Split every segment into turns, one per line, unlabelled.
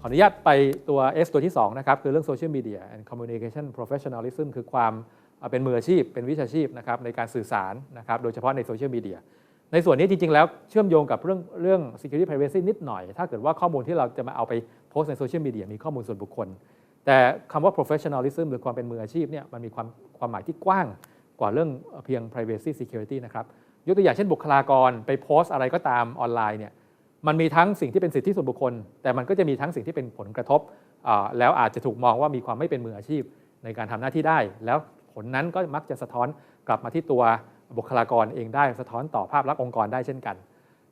ขออนุญาตไปตัว S ตัวที่ 2 นะครับ คือเรื่อง Social Media and Communication Professionalism คือความเป็นมืออาชีพ เป็นวิชาชีพนะครับในการสื่อสารนะครับโดยเฉพาะในโซเชียลมีเดียในส่วนนี้จริง ๆ แล้วเชื่อมโยงกับเรื่องเรื่อง security privacy นิดหน่อย ถ้าเกิดว่าข้อมูลที่เราจะมาเอาไปโพสในโซเชียลมีเดียมีข้อมูลส่วนบุคคล แต่คำว่า professionalism หรือความเป็นมืออาชีพเนี่ยมันมีความความหมายที่กว้างกว่าเรื่องเพียง privacy security นะครับยกตัวอย่างเช่นบุคลากรไปโพสอะไรก็ตามออนไลน์เนี่ย มันมีทั้งสิ่งที่เป็นสิทธิส่วนบุคคล แต่มันก็จะมีทั้งสิ่งที่เป็นผลกระทบ แล้วอาจจะถูกมองว่ามีความไม่เป็นมืออาชีพในการทำหน้าที่ได้ แล้วผลนั้นก็มักจะสะท้อนกลับมาที่ตัวบุคลากรเองได้ สะท้อนต่อภาพลักษณ์องค์กรได้เช่นกัน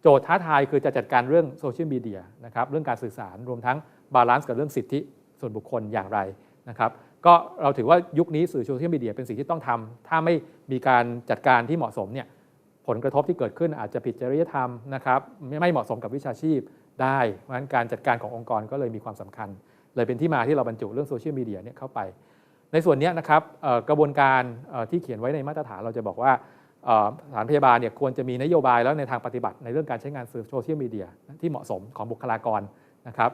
โจทย์ท้าทายคือจะจัดการเรื่องโซเชียลมีเดียนะครับเรื่องการสื่อสารรวมทั้งบาลานซ์กับเรื่องสิทธิส่วนบุคคลอย่างไรนะครับก็เราถือว่ายุคนี้สื่อโซเชียลมีเดียเป็นสิ่งที่ต้องทำถ้าไม่มีการจัดการที่เหมาะสมเนี่ย ผลกระทบที่เกิดขึ้นอาจจะผิดจริยธรรมนะครับไม่เหมาะสมกับวิชาชีพได้เพราะฉะนั้นการจัดการขององค์กรก็เลยมีความสำคัญ เลยเป็นที่มาที่เราบรรจุเรื่องโซเชียลมีเดียเนี่ยเข้าไป ในส่วนนี้นะครับกระบวนการที่เขียนไว้ในมาตรฐานเราจะบอกว่าสถานพยาบาลเนี่ยควรจะมีนโยบายแล้วในทางปฏิบัติในเรื่องการใช้งานสื่อโซเชียลมีเดียที่เหมาะสมของบุคลากรนะครับ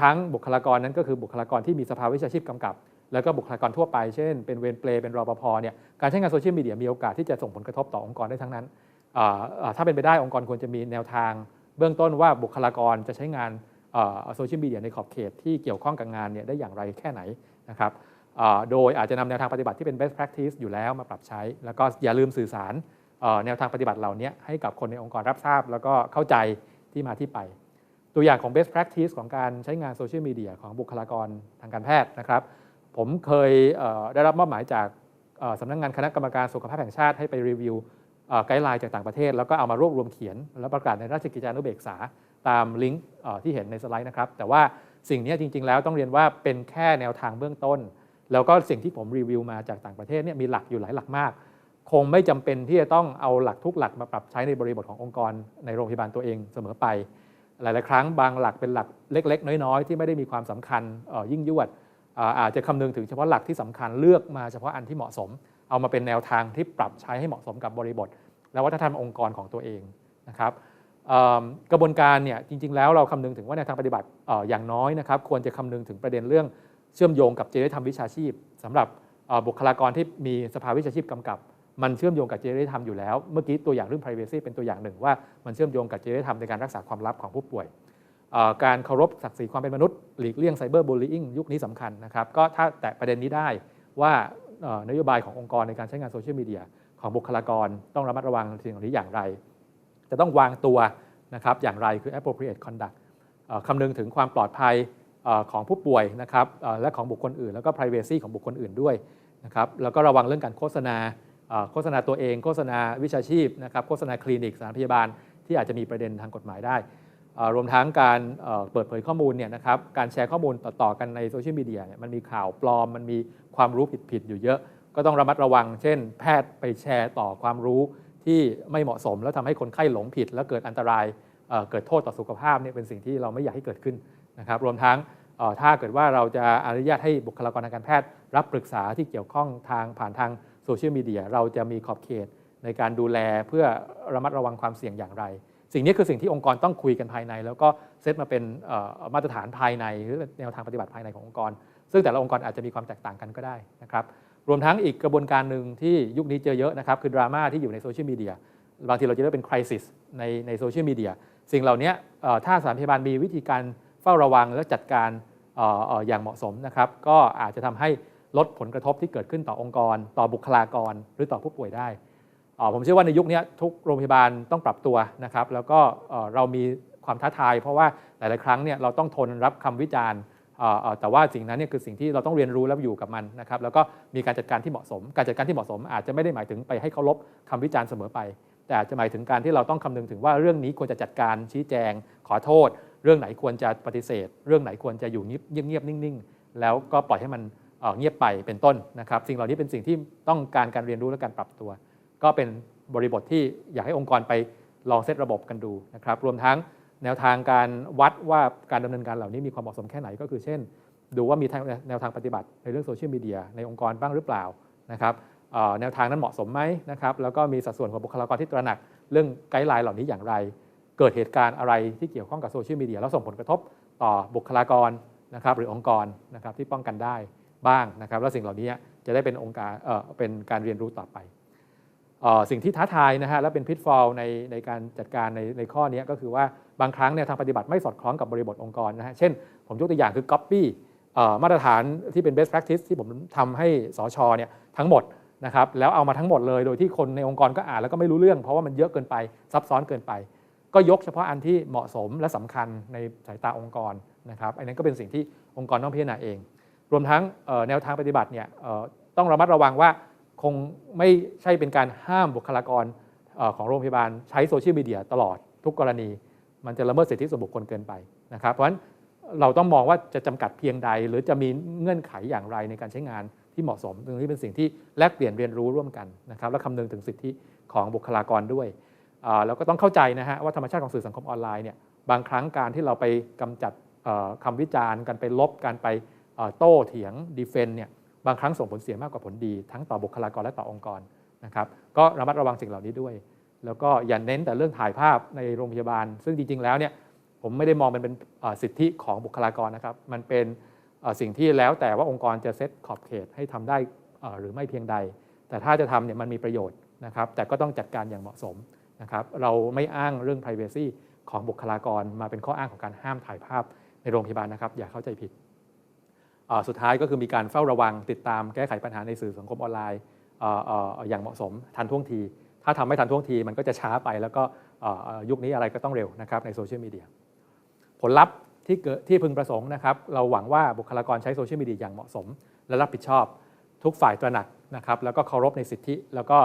ทั้งบุคลากรนั้นก็คือบุคลากรที่มีสภาวิชาชีพกำกับ แล้วก็บุคลากรทั่วไปเช่น เป็นเวรเปลเป็นรปภเนี่ยการใช้งานโซเชียลมีเดียมีโอกาสที่จะส่งผลกระทบต่อองค์กรได้ทั้งนั้นถ้าเป็นไปได้องค์กรควรจะมีแนวทาง เบื้องต้นว่าบุคลากรจะใช้งานโซเชียลมีเดียในขอบเขตที่เกี่ยวข้องกับงานเนี่ยได้อย่างไรแค่ไหนนะครับโดยอาจจะนำแนวทางปฏิบัติที่เป็น best practice อยู่แล้วมาปรับใช้ แล้วก็อย่าลืมสื่อสารแนวทางปฏิบัติเหล่านี้ให้กับคนในองค์กรรับทราบ แล้วก็เข้าใจที่มาที่ไป ตัวอย่างของ best practice ของการใช้งานโซเชียลมีเดียของบุคลากรทางการแพทย์นะครับ ผมเคยได้รับมอบหมายจากสำนักงงานคณะกรรมการสุขภาพแห่งชาติให้ไปรีวิวไกด์ไลน์จากต่างประเทศ แล้วก็เอามารวบรวมเขียน แล้วประกาศในราชกิจจานุเบกษาตามลิงก์ที่เห็นในสไลด์นะครับ แต่ว่าสิ่งนี้จริง ๆ แล้วต้องเรียนว่าเป็นแค่แนวทางเบื้องต้น แล้วก็สิ่งที่ผมรีวิวมาจากต่างประเทศเนี่ยมีหลักอยู่หลายหลักมาก คงไม่จำเป็นที่จะต้องเอาหลักทุกหลักมาปรับใช้ในบริบทขององค์กรในโรงพยาบาลตัวเองเสมอไป หลาย ๆ ครั้งบางหลักเป็นหลักเล็ก ๆ น้อย ๆ ที่ไม่ได้มีความสำคัญยิ่งยวด อาจจะคำนึงถึงเฉพาะหลักที่สำคัญเลือกมาเฉพาะอันที่เหมาะสม เอามาเป็นแนวทางที่ปรับใช้ให้เหมาะสมกับบริบท และวัฒนธรรมองค์กรของตัวเองนะครับกระบวนการเนี่ยจริง ๆ แล้วเราคำนึงถึงว่าในทางปฏิบัติอย่างน้อยนะครับ ควรจะคำนึงถึงประเด็นเรื่องเชื่อมโยงกับจริยธรรมวิชาชีพสำหรับบุคลากรที่มีสภาวิชาชีพกำกับ มันเชื่อมโยงกับจริยธรรมอยู่แล้ว เมื่อกี้ตัวอย่างเรื่อง privacy เป็นตัวอย่างหนึ่งว่ามันเชื่อมโยงกับจริยธรรมในการรักษาความลับของผู้ป่วย การเคารพศักดิ์ศรีความเป็นมนุษย์หลีกเลี่ยงไซเบอร์บูลลี่ยุคนี้สำคัญนะครับก็ถ้าแตะประเด็นนี้ได้ว่านโยบายขององค์กรในการใช้งานโซเชียลมีเดียของบุคลากรต้องระมัดระวังสิ่งเหล่านี้อย่างไร จะต้องวางตัวนะครับอย่างไรคือ appropriate conduct คำนึงถึงความปลอดภัยของผู้ป่วยนะครับและของบุคคลอื่น แล้วก็ privacy ของบุคคลอื่นด้วยนะครับแล้วก็ระวังเรื่องการโฆษณาโฆษณาตัวเอง โฆษณาวิชาชีพนะครับโฆษณาคลินิกสถานพยาบาลที่อาจจะมีประเด็นทางกฎหมายได้ รวมทั้งการเปิดเผยข้อมูลเนี่ยนะครับการแชร์ข้อมูลต่อๆกันในโซเชียลมีเดียเนี่ยมันมีข่าวปลอมมันมีความรู้ผิดๆอยู่เยอะ ก็ต้องระมัดระวัง เช่น แพทย์ไปแชร์ต่อความรู้ที่ไม่เหมาะสม แล้วทำให้คนไข้หลงผิด แล้วเกิดอันตรายเกิดโทษต่อสุขภาพเนี่ยเป็นสิ่งที่เราไม่อยากให้เกิดขึ้นนะครับรวมทั้งถ้าเกิดว่าเราจะอนุญาตให้บุคลากรทางการแพทย์ รับปรึกษาที่เกี่ยวข้องทางผ่านทางโซเชียลมีเดียเราจะมีขอบเขตในการดูแลเพื่อระมัดระวังความเสี่ยงอย่างไร สิ่งนี้คือสิ่งที่องค์กรต้องคุยกันภายใน แล้วก็เซตมาเป็นมาตรฐานภายในหรือแนวทางปฏิบัติภายในขององค์กร ซึ่งแต่ละองค์กรอาจจะมีความแตกต่างกันก็ได้นะครับรวมทั้งอีกกระบวนการหนึ่งที่ยุคนี้เจอเยอะนะครับคือดราม่าที่อยู่ในโซเชียลมีเดียบางทีเราจะเรียกเป็นคริสิสในในโซเชียลมีเดียสิ่งเหล่านี้ถ้าสถานพยาบาลมีวิธีการเฝ้าระวังและจัดการอย่างเหมาะสมนะครับก็อาจจะทำให้ลดผลกระทบที่เกิดขึ้นต่อองค์กร ต่อบุคลากร หรือต่อผู้ป่วยได้ ผมเชื่อว่าในยุคนี้ทุกโรงพยาบาลต้องปรับตัวนะครับ แล้วก็เรามีความท้าทาย เพราะว่าหลาย ๆ ครั้งเนี่ยเราต้องทนรับคำวิจารณ์แต่ว่าสิ่งนั้นเนี่ยคือสิ่งที่เราต้องเรียนรู้แล้วอยู่กับมันนะครับ แล้วก็มีการจัดการที่เหมาะสม การจัดการที่เหมาะสม อาจจะไม่ได้หมายถึงไปให้เคารพคำวิจารณ์เสมอไป แต่อาจจะหมายถึงการที่เราต้องคำนึงถึงว่าเรื่องนี้ควรจะจัดการชี้แจง ขอโทษ เรื่องไหนควรจะปฏิเสธ เรื่องไหนควรจะอยู่เงียบ ๆ นิ่ง ๆ แล้วก็ปล่อยให้มันเงียบไปเป็นต้นนะครับ สิ่งเหล่านี้เป็นสิ่งที่ต้องการการเรียนรู้และการปรับตัว ก็เป็นบริบทที่อยากให้องค์กรไปลองเซตระบบกันดูนะครับ รวมทั้งแนวทางการวัดว่าการดำเนินการเหล่านี้มีความเหมาะสมแค่ไหนก็คือเช่น ดูว่ามีแนวทางปฏิบัติในเรื่องโซเชียลมีเดียในองค์กรบ้างหรือเปล่านะครับแนวทางนั้นเหมาะสมไหมนะครับแล้วก็มีสัดส่วนของบุคลากรที่ตระหนัก เรื่องไกด์ไลน์เหล่านี้อย่างไร เกิดเหตุการณ์อะไรที่เกี่ยวข้องกับโซเชียลมีเดียแล้วส่งผลกระทบต่อบุคลากรนะครับหรือองค์กรนะครับที่ป้องกันได้บ้างนะครับแล้วสิ่งเหล่านี้จะได้เป็นองค์การเเป็นการเรียนรู้ต่อไป สิ่งที่ท้าทายนะฮะและเป็นพิทฟอลในในการจัดการในในข้อนี้ก็คือว่าบางครั้งเนี่ยทางปฏิบัติไม่สอดคล้องกับบริบทองค์กรนะฮะเช่น ผมยกตัวอย่างคือ Copy ออมาตรฐานที่เป็น best practice ที่ผมทำให้สชเนี่ยทั้งหมดนะครับแล้วเอามาทั้งหมดเลยโดยที่คนในองค์กรก็อ่านแล้วก็ไม่รู้เรื่อง เพราะว่ามันเยอะเกินไปซับซ้อนเกินไป ก็ยกเฉพาะอันที่เหมาะสมและสำคัญในสายตาองค์กรนะครับอันนั้นก็เป็นสิ่งที่องค์กรต้องพิจารณาเอง รวมทั้งแนวทางปฏิบัติเนี่ยต้องระมัดระวังว่า คงไม่ใช่เป็นการห้ามบุคลากรอของโรงพยาบาลใช้โซเชียลมีเดียตลอดทุกกรณี มันจะละเมิดสิทธิส่วนบุคคลเกินไปนะครับเพราะฉะนั้นเราต้องมองว่าจะจำกัดเพียงใด หรือจะมีเงื่อนไขอย่างไรในการใช้งานที่เหมาะสมตรงนี้เป็นสิ่งที่แลกเปลี่ยนเรียนรู้ร่วมกันนะครับและคำนึงถึงสิทธิของบุคลากรด้วยอ่าแล้วก็ต้องเข้าใจนะฮะว่าธรรมชาติของสื่อสังคมออนไลน์เนี่ยบางครั้งการที่เราไปกำจัดเอ่อคำวิจารณ์ กันไปลบการไปโต้เถียงดีเฟนเนี่ย บางครั้งส่งผลเสียมากกว่าผลดี ทั้งต่อบุคลากรและต่อองค์กรนะครับก็ระมัดระวังสิ่งเหล่านี้ด้วย แล้วก็อย่าเน้นแต่เรื่องถ่ายภาพในโรงพยาบาล ซึ่งจริงๆแล้วเนี่ยผมไม่ได้มองมันเป็นสิทธิของบุคลากรนะครับ มันเป็นสิ่งที่แล้วแต่ว่าองค์กรจะเซตขอบเขตให้ทำได้หรือไม่เพียงใด แต่ถ้าจะทำเนี่ยมันมีประโยชน์นะครับ แต่ก็ต้องจัดการอย่างเหมาะสมนะครับ เราไม่อ้างเรื่อง Privacy ของบุคลากรมาเป็นข้ออ้างของการห้ามถ่ายภาพในโรงพยาบาลนะครับ อย่าเข้าใจผิด สุดท้ายก็คือมีการเฝ้าระวังติดตามแก้ไขปัญหาในสื่อสังคมออนไลน์อย่างเหมาะสมทันท่วงที ถ้าทำไม่ทันท่วงทีมันก็จะช้าไปแล้วก็ยุคนี้อะไรก็ต้องเร็วนะครับในโซเชียลมีเดียผลลัพธ์ที่เกิดที่พึงประสงค์นะครับเราหวังว่าบุคลากรใช้โซเชียลมีเดียอย่างเหมาะสม และรับผิดชอบทุกฝ่ายตระหนักนะครับแล้วก็เคารพในสิทธิ แล้วก็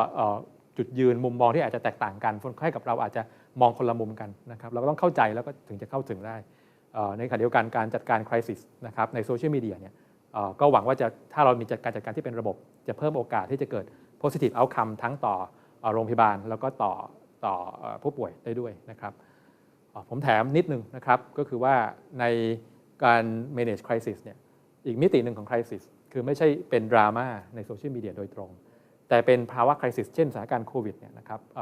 จุดยืนมุมมองที่อาจจะแตกต่างกันคนไข้กับเราอาจจะมองคนละมุมกันนะครับเราก็ต้องเข้าใจแล้วก็ถึงจะเข้าถึงได้ ในขณะเดียวกันการจัดการคริสิสนะครับในโซเชียลมีเดียเนี่ยก็หวังว่าจะถ้าเรามีจัดการจัดการที่เป็นระบบ จะเพิ่มโอกาสที่จะเกิด positive outcome ทั้งต่อโรงพยาบาล แล้วก็ต่อต่อผู้ป่วยได้ด้วยนะครับผมแถมนิดนึงนะครับก็คือว่าในการ manage crisis เนี่ยอีกมิติหนึ่งของ crisis คือไม่ใช่เป็นดราม่าในโซเชียลมีเดียโดยตรง แต่เป็นภาวะคริสิสเช่นสถานการณ์โควิดเนี่ยนะครับเ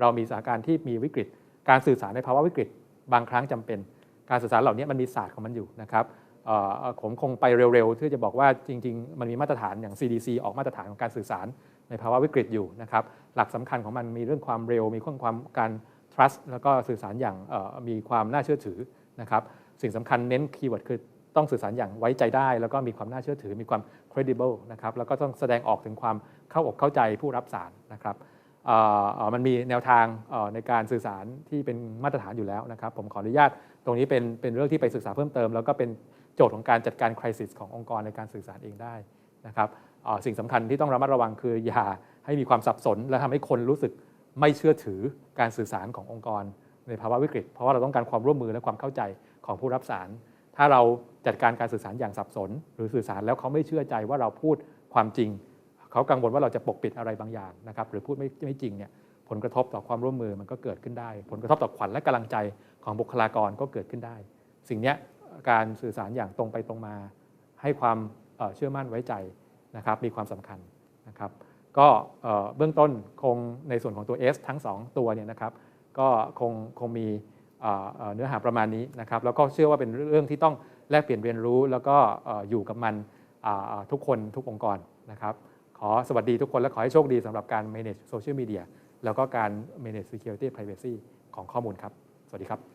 เรามีสถานการณ์ที่มีวิกฤต การสื่อสารในภาวะวิกฤต บางครั้งจำเป็น การสื่อสารเหล่านี้มันมีศาสตร์ของมันอยู่นะครับผมคงไปเร็วๆที่จะบอกว่าจริง ๆ มันมีมาตรฐานอย่าง CDC ออกมาตรฐานของการสื่อสารในภาวะวิกฤตอยู่นะครับหลักสำคัญของมันมีเรื่องความเร็ว มีเรื่องความการ trust แล้วก็สื่อสารอย่างมีความน่าเชื่อถือนะครับสิ่งสำคัญเน้นคีย์เวิร์ดคือต้องสื่อสารอย่างไว้ใจได้ แล้วก็มีความน่าเชื่อถือ มีความ credible นะครับแล้วก็ต้องแสดงออกถึงความเข้าอกเข้าใจผู้รับสารนะครับมันมีแนวทางในการสื่อสารที่เป็นมาตรฐานอยู่แล้วนะครับผมขออนุญาต ตรงนี้เป็นเป็นเรื่องที่ไปศึกษาเพิ่มเติม แล้วก็เป็นโจทย์ของการจัดการคริสิสขององค์กรในการสื่อสารเองได้นะครับสิ่งสำคัญที่ต้องระมัดระวังคืออย่าให้มีความสับสน และทำให้คนรู้สึกไม่เชื่อถือการสื่อสารขององค์กร ในภาวะวิกฤต เพราะว่าเราต้องการความร่วมมือและความเข้าใจของผู้รับสาร ถ้าเราจัดการการสื่อสารอย่างสับสน หรือสื่อสารแล้วเขาไม่เชื่อใจว่าเราพูดความจริง เขากังวลว่าเราจะปกปิดอะไรบางอย่างนะครับหรือพูดไม่ไม่จริงเนี่ยผลกระทบต่อความร่วมมือมันก็เกิดขึ้นได้ ผลกระทบต่อขวัญและกำลังใจ ของบุคลากรก็เกิดขึ้นได้ สิ่งนี้การสื่อสารอย่างตรงไปตรงมา ให้ความเชื่อมั่นไว้ใจนะครับมีความสำคัญนะครับก็เบื้องต้นคงในส่วนของตัว S ทั้ง 2 ตัวเนี่ยนะครับก็คงคงมีเนื้อหาประมาณนี้นะครับแล้วก็เชื่อว่าเป็นเรื่องที่ต้องแลกเปลี่ยนเรียนรู้ แล้วก็อยู่กับมันทุกคนทุกองค์กรนะครับขอสวัสดีทุกคนและขอให้โชคดีสำหรับการ manage social media แล้วก็การ manage security privacy ของข้อมูลครับ สวัสดีครับ